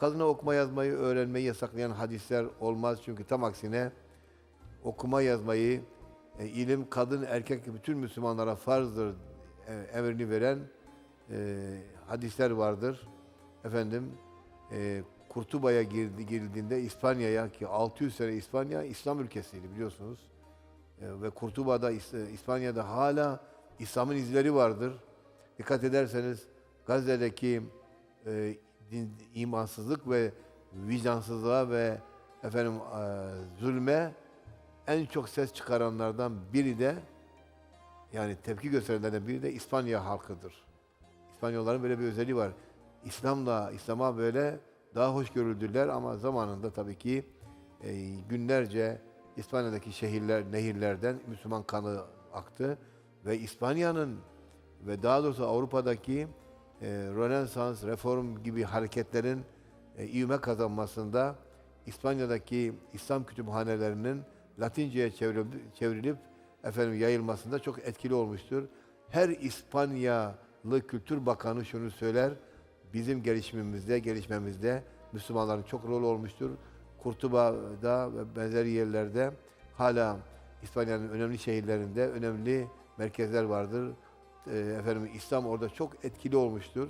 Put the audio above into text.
Kadına okuma yazmayı öğrenmeyi yasaklayan hadisler olmaz. Çünkü tam aksine okuma yazmayı, e, ilim kadın erkek bütün Müslümanlara farzdır e, emrini veren e, hadisler vardır. Efendim e, Kurtuba'ya girdi, girildiğinde İspanya'ya ki 600 sene İspanya İslam ülkesiydi biliyorsunuz. E, ve Kurtuba'da İs- İspanya'da hala İslam'ın izleri vardır. Dikkat ederseniz Gazze'deki e, din, imansızlık ve vicdansızlığa ve efendim e, zulme en çok ses çıkaranlardan biri de yani tepki gösterenlerden biri de İspanya halkıdır. İspanyolların böyle bir özelliği var. İslam'la, İslam'a böyle daha hoş görüldüler ama zamanında tabii ki e, günlerce İspanya'daki şehirler, nehirlerden Müslüman kanı aktı ve İspanya'nın ve daha doğrusu Avrupa'daki e, Rönesans, reform gibi hareketlerin e, ivme kazanmasında İspanya'daki İslam kütüphanelerinin Latince'ye çevrilip, çevrilip efendim yayılmasında çok etkili olmuştur. Her İspanyalı Kültür Bakanı şunu söyler, bizim gelişimimizde, gelişmemizde Müslümanların çok rol olmuştur. Kurtuba'da ve benzeri yerlerde hala İspanya'nın önemli şehirlerinde önemli merkezler vardır. Ee, efendim İslam orada çok etkili olmuştur.